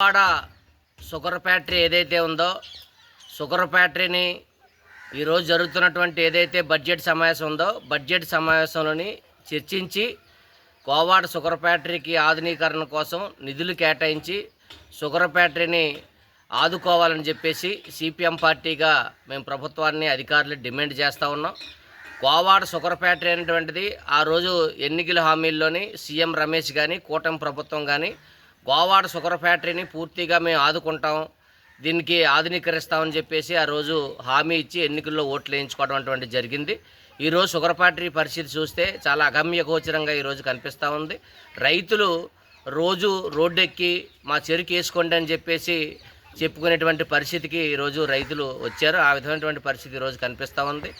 వాడ sugar factory ఏదైతే ఉందో షుగర్ ఫ్యాక్టరీని ఈరోజు జరుగుతున్నటువంటి ఏదైతే బడ్జెట్ సమావేశం ఉందో బడ్జెట్ సమావేశంలోని చర్చించి కోవాడ షుగర్ ఫ్యాక్టరీకి ఆధునీకరణ కోసం నిధులు కేటాయించి షుగర్ ఫ్యాక్టరీని ఆదుకోవాలని చెప్పేసి సిపిఎం పార్టీగా మేము ప్రభుత్వాన్ని అధికారులు డిమాండ్ చేస్తూ ఉన్నాం. కోవాడ షుగర్ ఫ్యాక్టరీ అనేటువంటిది ఆ రోజు ఎన్నికల హామీల్లోని సీఎం రమేష్ కానీ కూటమి ప్రభుత్వం కానీ కోవాడ షుగర్ ఫ్యాక్టరీని పూర్తిగా మేము ఆదుకుంటాం. దీనికి ఆధునీకరిస్తామని చెప్పేసి ఆ రోజు హామీ ఇచ్చి ఎన్నికల్లో ఓట్లు వేయించుకోవడం అటువంటి జరిగింది. ఈరోజు షుగర్ ఫ్యాక్టరీ పరిస్థితి చూస్తే చాలా అగమ్య గోచరంగా ఈరోజు కనిపిస్తూ ఉంది. రైతులు రోజు రోడ్డెక్కి మా చెరుకు వేసుకోండి అని చెప్పేసి చెప్పుకునేటువంటి పరిస్థితికి ఈరోజు రైతులు వచ్చారు. ఆ విధమైనటువంటి పరిస్థితి ఈరోజు కనిపిస్తూ ఉంది.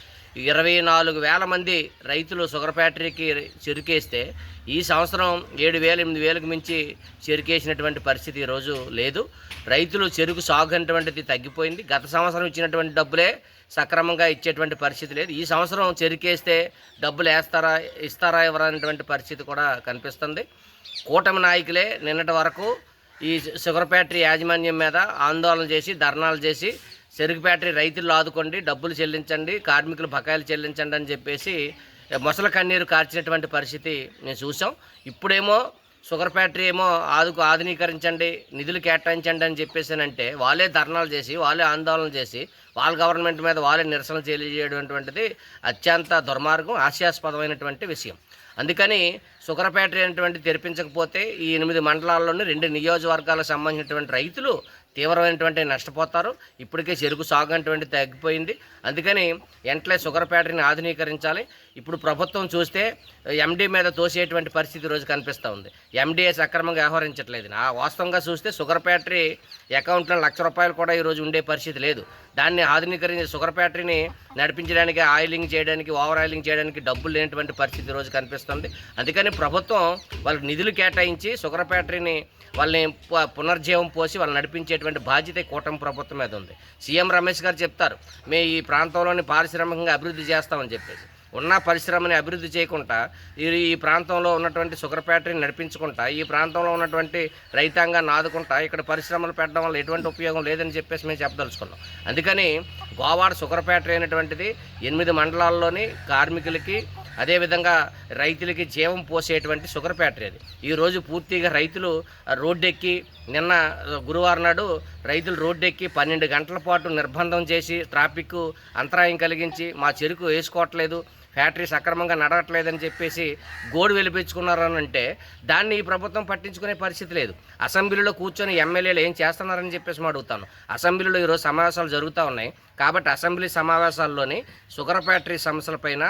ఇరవై నాలుగు వేల మంది రైతులు షుగర్ ఫ్యాక్టరీకి చెరుకేస్తే ఈ సంవత్సరం ఏడు వేల ఎనిమిది వేలకు మించి చెరుకేసినటువంటి పరిస్థితి ఈరోజు లేదు. రైతులు చెరుకు సాగు అనేటువంటిది తగ్గిపోయింది. గత సంవత్సరం ఇచ్చినటువంటి డబ్బులే సక్రమంగా ఇచ్చేటువంటి పరిస్థితి లేదు. ఈ సంవత్సరం చెరుకేస్తే డబ్బులు వేస్తారా ఇస్తారా ఎవరా అనేటువంటి పరిస్థితి కూడా కనిపిస్తుంది. కూటమి నాయకులే నిన్నటి వరకు ఈ షుగర్ ఫ్యాక్టరీ యాజమాన్యం మీద ఆందోళన చేసి ధర్నాలు చేసి చెరుకు ఫ్యాక్టరీ రైతులు ఆదుకోండి డబ్బులు చెల్లించండి కార్మికులు బకాయిలు చెల్లించండి అని చెప్పేసి మొసల కన్నీరు కార్చినటువంటి పరిస్థితి మేము చూసాం ఇప్పుడేమో షుగర్ ఫ్యాక్టరీ ఏమో ఆదుకు ఆధునీకరించండి నిధులు కేటాయించండి అని చెప్పేసానంటే వాళ్ళే ధర్నాలు చేసి వాళ్ళే ఆందోళన చేసి వాళ్ళ గవర్నమెంట్ మీద వాళ్ళే నిరసన తెలియజేయడం అత్యంత దుర్మార్గం హాస్యాస్పదమైనటువంటి విషయం. అందుకని షుగర్ అనేటువంటి తెరిపించకపోతే ఈ ఎనిమిది మండలాల్లోని రెండు నియోజకవర్గాలకు సంబంధించినటువంటి రైతులు తీవ్రమైనటువంటి నష్టపోతారు. ఇప్పటికే చెరుకు సాగు అనేటువంటి తగ్గిపోయింది. అందుకని వెంటనే షుగర్ ఆధునీకరించాలి. ఇప్పుడు ప్రభుత్వం చూస్తే ఎండీ మీద తోసేటువంటి పరిస్థితి రోజు కనిపిస్తూ ఉంది. ఎండీఏ సక్రమంగా వ్యవహరించట్లేదు. ఆ వాస్తవంగా చూస్తే షుగర్ ఫ్యాక్టరీ అకౌంట్లో లక్ష రూపాయలు కూడా ఈరోజు ఉండే పరిస్థితి లేదు. దాన్ని ఆధునీకరించి షుగర్ ఫ్యాక్టరీని నడిపించడానికి ఆయిలింగ్ చేయడానికి ఓవర్ ఆయిలింగ్ చేయడానికి డబ్బులు లేనటువంటి పరిస్థితి రోజు కనిపిస్తుంది. అందుకని ప్రభుత్వం వాళ్ళకి నిధులు కేటాయించి షుగర్ ఫ్యాక్టరీని వాళ్ళని పునర్జీవం పోసి వాళ్ళు నడిపించేటువంటి బాధ్యత కూటమి ప్రభుత్వం మీద ఉంది. సీఎం రమేష్ గారు చెప్తారు మేము ఈ ప్రాంతంలోని పారిశ్రామికంగా అభివృద్ధి చేస్తామని చెప్పేసి. ఉన్న పరిశ్రమని అభివృద్ధి చేయకుండా ఈ ఈ ప్రాంతంలో ఉన్నటువంటి షుగర్ ఫ్యాక్టరీని నడిపించుకుంటా ఈ ప్రాంతంలో ఉన్నటువంటి రైతాంగాన్ని ఆదుకుంటా ఇక్కడ పరిశ్రమలు పెట్టడం వల్ల ఎటువంటి ఉపయోగం లేదని చెప్పేసి మేము చెప్పదలుచుకున్నాం. అందుకని గోవాడ షుగర్ ఫ్యాక్టరీ అనేటువంటిది ఎనిమిది మండలాల్లోని కార్మికులకి అదేవిధంగా రైతులకి జీవం పోసేటువంటి షుగర్ ఫ్యాక్టరీ అది. ఈరోజు పూర్తిగా రైతులు రోడ్డెక్కి నిన్న గురువారం నాడు రైతులు రోడ్డెక్కి పన్నెండు గంటల పాటు నిర్బంధం చేసి ట్రాఫిక్ అంతరాయం కలిగించి మా చెరుకు వేసుకోవట్లేదు. ఫ్యాక్టరీ సక్రమంగా నడవట్లేదని చెప్పేసి గోడు వెలిపించుకున్నారని అంటే దాన్ని ఈ ప్రభుత్వం పట్టించుకునే పరిస్థితి లేదు. అసెంబ్లీలో కూర్చొని ఎమ్మెల్యేలు ఏం చేస్తున్నారని చెప్పేసి మేము అడుగుతాను. అసెంబ్లీలో ఈరోజు సమావేశాలు జరుగుతూ ఉన్నాయి. కాబట్టి అసెంబ్లీ సమావేశాల్లోని షుగర్ ఫ్యాక్టరీ సమస్యలపైన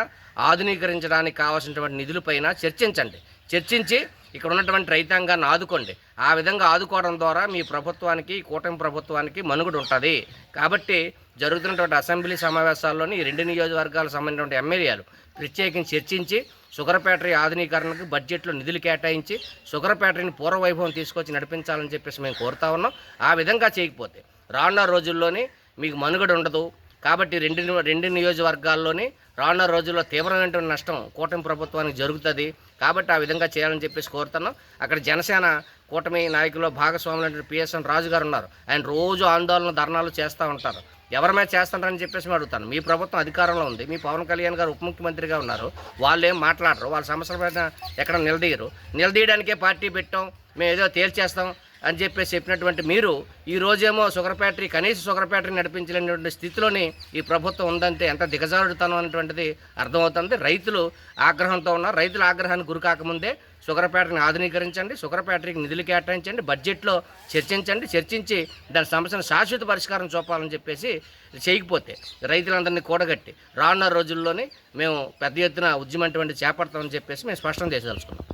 ఆధునీకరించడానికి కావాల్సినటువంటి నిధులపైన చర్చించండి. చర్చించి ఇక్కడ ఉన్నటువంటి రైతాంగాన్ని ఆదుకోండి. ఆ విధంగా ఆదుకోవడం ద్వారా మీ ప్రభుత్వానికి కూటమి ప్రభుత్వానికి మనుగుడు ఉంటుంది. కాబట్టి జరుగుతున్నటువంటి అసెంబ్లీ సమావేశాల్లోని ఈ రెండు నియోజకవర్గాలకు సంబంధించినటువంటి ఎమ్మెల్యేలు ప్రత్యేకించి చర్చించి షుగర్ ఫ్యాక్టరీ ఆధునీకరణకు బడ్జెట్లో నిధులు కేటాయించి షుగర్ ఫ్యాక్టరీని పూర్వవైభవం తీసుకొచ్చి నడిపించాలని చెప్పేసి మేము కోరుతా ఉన్నాం. ఆ విధంగా చేయకపోతే రానున్న రోజుల్లోనే మీకు మనుగడ ఉండదు. కాబట్టి రెండు రెండు నియోజకవర్గాల్లోని రానున్న రోజుల్లో తీవ్రమైనటువంటి నష్టం కూటమి ప్రభుత్వానికి జరుగుతుంది. కాబట్టి ఆ విధంగా చేయాలని చెప్పేసి కోరుతున్నాం. అక్కడ జనసేన కూటమి నాయకులు భాగస్వాములు పిఎస్ఎన్ రాజు గారు ఉన్నారు. ఆయన రోజు ఆందోళన ధర్నాలు చేస్తూ ఉంటారు. ఎవరి మీద చేస్తారని చెప్పేసి అడుగుతాను. మీ ప్రభుత్వం అధికారంలో ఉంది. మీ పవన్ కళ్యాణ్ గారు ఉప ముఖ్యమంత్రిగా ఉన్నారు. వాళ్ళు ఏం మాట్లాడరు. వాళ్ళ సమస్యల పైన ఎక్కడ నిలదీయరు. నిలదీయడానికే పార్టీ పెట్టాం. మేము ఏదో తేల్చేస్తాం. అని చెప్పేసి చెప్పినటువంటి మీరు ఈ రోజేమో షుగర్ ఫ్యాక్టరీ కనీస షుగర్ ఫ్యాక్టరీ నడిపించలేనటువంటి స్థితిలోని ఈ ప్రభుత్వం ఉందంటే ఎంత దిగజారుడుతనం అనేటువంటిది అర్థమవుతుంది. రైతులు ఆగ్రహంతో ఉన్నారు. రైతుల ఆగ్రహాన్ని గురికాకముందే షుగర్ ఫ్యాక్టరీని ఆధునీకరించండి షుగర్ ఫ్యాక్టరీకి నిధులు కేటాయించండి బడ్జెట్లో చర్చించండి చర్చించి దాని సమస్యను శాశ్వత పరిష్కారం చూపాలని చెప్పేసి చేయకపోతే రైతులందరినీ కూడగట్టి రానున్న రోజుల్లోనే మేము పెద్ద ఎత్తున ఉద్యమం అటువంటి చేపడతామని చెప్పేసి మేము స్పష్టం చేసేదలుచుకున్నాం